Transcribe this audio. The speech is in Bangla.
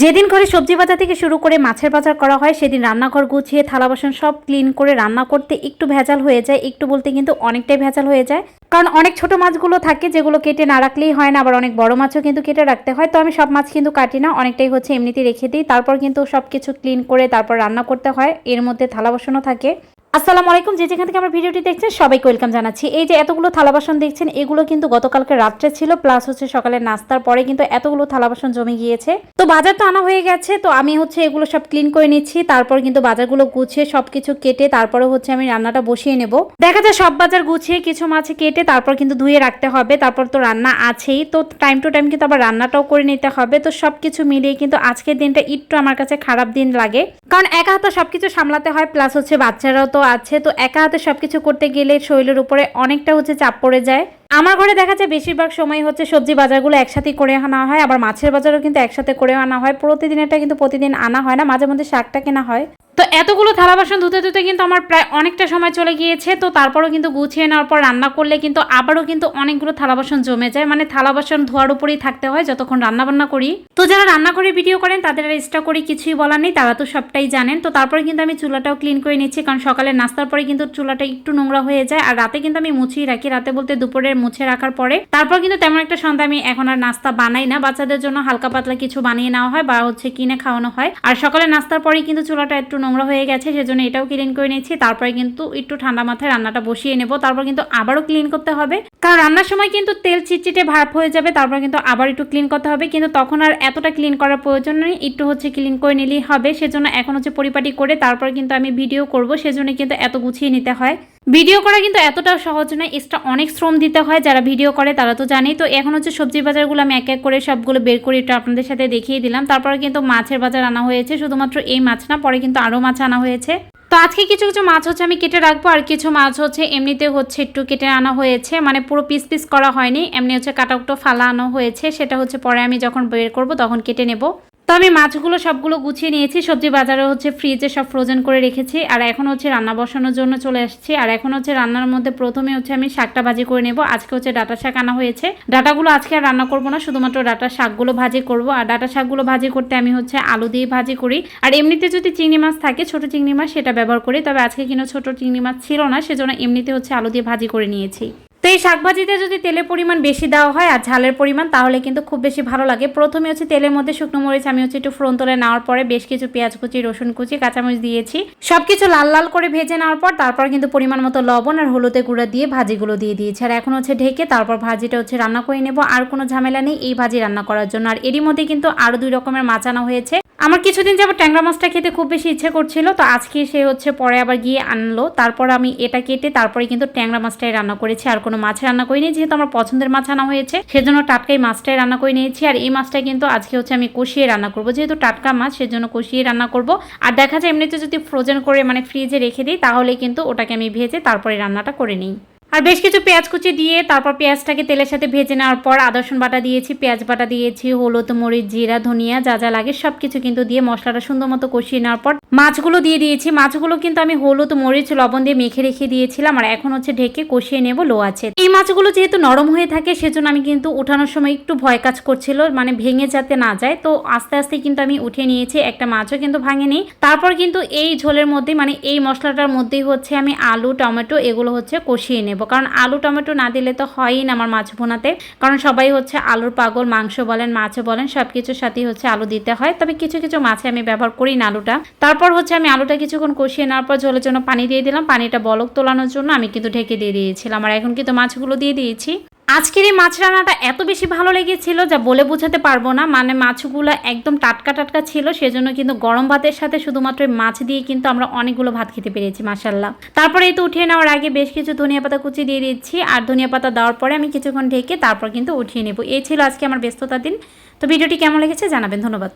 যেদিন ঘরে সবজি বাজার থেকে শুরু করে মাছের বাজার করা হয়, সেদিন রান্নাঘর গুছিয়ে, থালা বাসন সব ক্লিন করে রান্না করতে একটু ভেজাল হয়ে যায়। একটু বলতে কিন্তু অনেকটাই ভেজাল হয়ে যায়। কারণ অনেক ছোট মাছগুলো থাকে, যেগুলো কেটে না রাখলেই হয় না। আবার অনেক বড় মাছও কিন্তু কেটে রাখতে হয়। তো আমি সব মাছ কিন্তু কাটি না, অনেকটাই হচ্ছে এমনিতেই রেখে দিই। তারপর কিন্তু সব কিছু ক্লিন করে তারপর রান্না করতে হয়। এর মধ্যে থালা বাসনও থাকে। আসসালামু আলাইকুম। যে যেখান থেকে আমার ভিডিওটি দেখছেন, সবাইকে ওয়েলকাম জানাচ্ছি। এই যে এতগুলো থালা বাসন দেখছেন, এগুলো কিন্তু গতকালকে রাত্রে ছিল, প্লাস হচ্ছে সকালে নাস্তার পরে কিন্তু এতগুলো থালা বাসন জমে গিয়েছে। তো বাজার তো আনা হয়ে গেছে, তো আমি হচ্ছে এগুলো সব ক্লিন করে নিচ্ছি, তারপর কিন্তু বাজারগুলো গুছিয়ে সবকিছু কেটে তারপরে হচ্ছে আমি রান্নাটা বসিয়ে নেব। দেখা যায় সব বাজার গুছিয়ে কিছু মাছ কেটে তারপর কিন্তু ধুয়ে রাখতে হবে, তারপর তো রান্না আছেই। তো টাইম টু টাইম কিন্তু আবার রান্নাটাও করে নিতে হবে, তো সবকিছু মিলিয়ে কিন্তু আজকের দিনটা একটু আমার কাছে খারাপ দিন লাগে। কারণ একা হাতে সবকিছু সামলাতে হয়, প্লাস হচ্ছে বাচ্চারাও তো আছে, তো একা হাতে সবকিছু করতে গেলে শরীরের উপরে অনেকটা হচ্ছে চাপ পড়ে যায়। আমার ঘরে দেখা যায় বেশিরভাগ সময় হচ্ছে সবজি বাজারগুলো একসাথে করে আনা হয়, আবার মাছের বাজারও কিন্তু একসাথে করে আনা হয়। প্রতিদিন এটা কিন্তু প্রতিদিন আনা হয় না, মাঝে মধ্যে শাকটা কেনা হয়। তো এতগুলো থালা বাসন ধুতে ধুতে কিন্তু আমার প্রায় অনেকটা সময় চলে গিয়েছে, তো তারপরও কিন্তু গুছিয়ে নেওয়ার পর রান্না করলে কিন্তু আবারও কিন্তু অনেকগুলো থালা বাসন জমে যায়। মানে থালা বাসন ধোয়ার উপরেই থাকতে হয় যতক্ষণ রান্না বান্না করি। তো যারা রান্না করে ভিডিও করেন, তাদের আর এক্সট্রা করে কিছুই বলার নেই, তারা তো সবটাই জানেন। তো তারপরে কিন্তু আমি চুলাটাও ক্লিন করে নিচ্ছি, কারণ সকালে নাস্তার পরে কিন্তু চুলাটা একটু নোংরা হয়ে যায়, আর রাতে কিন্তু আমি মুছিয়ে রাখি। রাতে বলতে দুপুরের মুছে রাখার পরে। তারপর কিন্তু তেমন একটা সন্ধ্যা আমি এখন আর নাস্তা বানাই না। বাচ্চাদের জন্য হালকা পাতলা কিছু বানিয়ে নেওয়া হয় বা হচ্ছে কিনে খাওয়ানো হয়। আর সকালে নাস্তার পরেই কিন্তু চুলাটা একটু নোংরা হয়ে গেছে, সেজন্য এটাও ক্লিন করে নিচ্ছি তারপরে কিন্তু একটু ঠান্ডা মাথায় রান্নাটা বসিয়ে নেব। তারপর কিন্তু আবারও ক্লিন করতে হবে। কারণ রান্নার সময় কিন্তু তেল চিটচিটে ভাপ হয়ে যাবে, তারপর কিন্তু আবার একটু ক্লিন করতে হবে। কিন্তু তখন আর এতটা ক্লিন করার প্রয়োজন নেই, একটু হচ্ছে ক্লিন করে নিলেই হবে। সেজন্য এখন হচ্ছে পরিপাটি করে তারপর কিন্তু আমি ভিডিও করব, সেজন্য কিন্তু এত গুছিয়ে নিতে হয়। ভিডিও করা কিন্তু এতটাও সহজ নয় এক্সট্রা অনেক শ্রম দিতে হয় যারা ভিডিও করে, তারা তো জানেই। তো এখন হচ্ছে সবজি বাজারগুলো আমি এক এক করে সবগুলো বের করে একটু আপনাদের সাথে দেখিয়ে দিলাম। তারপরে কিন্তু মাছের বাজার আনা হয়েছে, শুধুমাত্র এই মাছ না, পরে কিন্তু আরও মাছ আনা হয়েছে। তো আজকে কিছু কিছু মাছ হচ্ছে আমি কেটে রাখব, আর কিছু মাছ হচ্ছে এমনিতে হচ্ছে একটু কেটে আনা হয়েছে। মানে পুরো পিস পিস করা হয়নি, এমনি হচ্ছে কাটাকুটো ফালা আনা হয়েছে, সেটা হচ্ছে পরে আমি যখন বের করব তখন কেটে নেব। তো আমি মাছগুলো সবগুলো গুছিয়ে নিয়েছি। সবজি বাজারে হচ্ছে ফ্রিজে সব ফ্রোজেন করে রেখেছি। আর এখন হচ্ছে রান্না বসানোর জন্য চলে আসছি। আর এখন হচ্ছে রান্নার মধ্যে প্রথমে হচ্ছে আমি শাকটা ভাজি করে নেব। আজকে হচ্ছে ডাটা শাক আনা হয়েছে। ডাটাগুলো আজকে আর রান্না করব না, শুধুমাত্র ডাটা শাকগুলো ভাজি করব। আর ডাটা শাকগুলো ভাজি করতে আমি হচ্ছে আলু দিয়ে ভাজি করি। আর এমনিতে যদি চিংড়ি মাছ থাকে, ছোট চিংড়ি মাছ সেটা ব্যবহার করি। তবে আজকে কিন্তু ছোট চিংড়ি মাছ ছিল না, সেজন্য এমনিতে হচ্ছে আলু দিয়ে ভাজি করে নিয়েছি। তো এই শাকভাজিতে যদি তেলের পরিমাণ বেশি দেওয়া হয় আর ঝালের পরিমাণ, তাহলে কিন্তু খুব বেশি ভালো লাগে। প্রথমে হচ্ছে তেলের মধ্যে শুকনো মরিচ, আমি হচ্ছে একটু ফ্রন তোলে নেওয়ার পরে বেশ কিছু পেঁয়াজ কুচি, রসুন কুচি, কাঁচামরিচ দিয়েছি। সবকিছু লাল লাল করে ভেজে নেওয়ার পর তারপর কিন্তু পরিমাণ মতো লবণ আর হলুদে গুঁড়া দিয়ে ভাজিগুলো দিয়ে দিয়েছি। আর এখন হচ্ছে ঢেকে তারপর ভাজিটা হচ্ছে রান্না করে নেব। আর কোনো ঝামেলা নেই, এই ভাজি রান্না করার জন্য। আর এরই মধ্যে কিন্তু আরও দুই রকমের মাছ আনা হয়েছে। আমার কিছুদিন যাবত ট্যাংরা মাছটা খেতে খুব বেশি ইচ্ছে করছিল, তো আজকে সে হচ্ছে পরে আবার গিয়ে আনলো। তারপর আমি এটা কেটে তারপরে কিন্তু ট্যাংরা মাছটাই রান্না করেছি, আর কোনো মাছ রান্না করিনি যেহেতু আমার পছন্দের মাছ আনা হয়েছে। সেজন্য টাটকাই মাছটাই রান্না করে নিয়েছি, আর এই মাছটা কিন্তু আজকে হচ্ছে আমি কষিয়ে রান্না করব। যেহেতু টাটকা মাছ, সেজন্য কষিয়ে রান্না করব। আর দেখা যায় এমনিতে যদি ফ্রোজেন করে মানে ফ্রিজে রেখে দিই, তাহলে কিন্তু ওটাকে আমি ভেজে তারপরে রান্নাটা করে নিই। আর বেশ কিছু পেঁয়াজ কুচি দিয়ে তারপর পেঁয়াজটাকে তেলের সাথে ভেজে নেওয়ার পর আদা রসুন বাটা দিয়েছি, পেঁয়াজ বাটা দিয়েছি, হলুদ, মরিচ, জিরা, ধনিয়া, যা যা লাগে সব কিছু কিন্তু দিয়ে মশলাটা সুন্দর মতো কষিয়ে নেওয়ার পর মাছগুলো দিয়ে দিয়েছি। মাছগুলো কিন্তু আমি হলুদ, মরিচ, লবণ দিয়ে মেখে রেখে দিয়েছিলাম আর এখন হচ্ছে ঢেকে কষিয়ে নেব লো আছে এই মাছগুলো যেহেতু নরম হয়ে থাকে সেজন্য আমি কিন্তু উঠানোর সময় একটু ভয় কাজ করছিল মানে ভেঙে যাতে না যায়। তো আস্তে আস্তে কিন্তু আমি উঠে নিয়েছি, একটা মাছও কিন্তু ভাঙেনি। তারপর কিন্তু এই ঝোলের মধ্যে মানে এই মশলাটার মধ্যেই হচ্ছে আমি আলু, টমেটো এগুলো হচ্ছে কষিয়ে নেব। কারণ আলু, টমেটো না দিলে তো হয়ই না আমার মাছ ভোনাতে। কারণ সবাই হচ্ছে আলুর পাগল, মাংস বলেন, মাছ বলেন সব কিছুর সাথেই হচ্ছে আলু দিতে হয়। তবে কিছু কিছু মাছে আমি ব্যবহার করি না আলুটা। তারপর হচ্ছে আমি আলুটা কিছুক্ষণ কষিয়ে নেওয়ার পর জলের জন্য পানি দিয়ে দিলাম। পানিটা বলক তোলানোর জন্য আমি কিন্তু ঢেকে দিয়ে দিয়েছিলাম। আর এখন কিন্তু মাছগুলো দিয়ে দিয়েছি। আজকের এই মাছ রান্নাটা এত বেশি ভালো লেগেছিল যা বলে বোঝাতে পারব না। মানে মাছগুলো একদম টাটকা টাটকা ছিল, সেজন্য কিন্তু গরম ভাতের সাথে শুধুমাত্র মাছ দিয়ে কিন্তু আমরা অনেকগুলো ভাত খেতে পেরেছি মাসাল্লাহ তারপরে এই তো উঠিয়ে নেওয়ার আগে বেশ কিছু ধনিয়া পাতা কুচি দিয়ে দিচ্ছি, আর ধনিয়া পাতা দেওয়ার পরে আমি কিছুক্ষণ ঢেকে তারপর কিন্তু উঠিয়ে নেব। এই ছিল আজকে আমার ব্যস্ততার দিন। তো ভিডিওটি কেমন লেগেছে জানাবেন, ধন্যবাদ।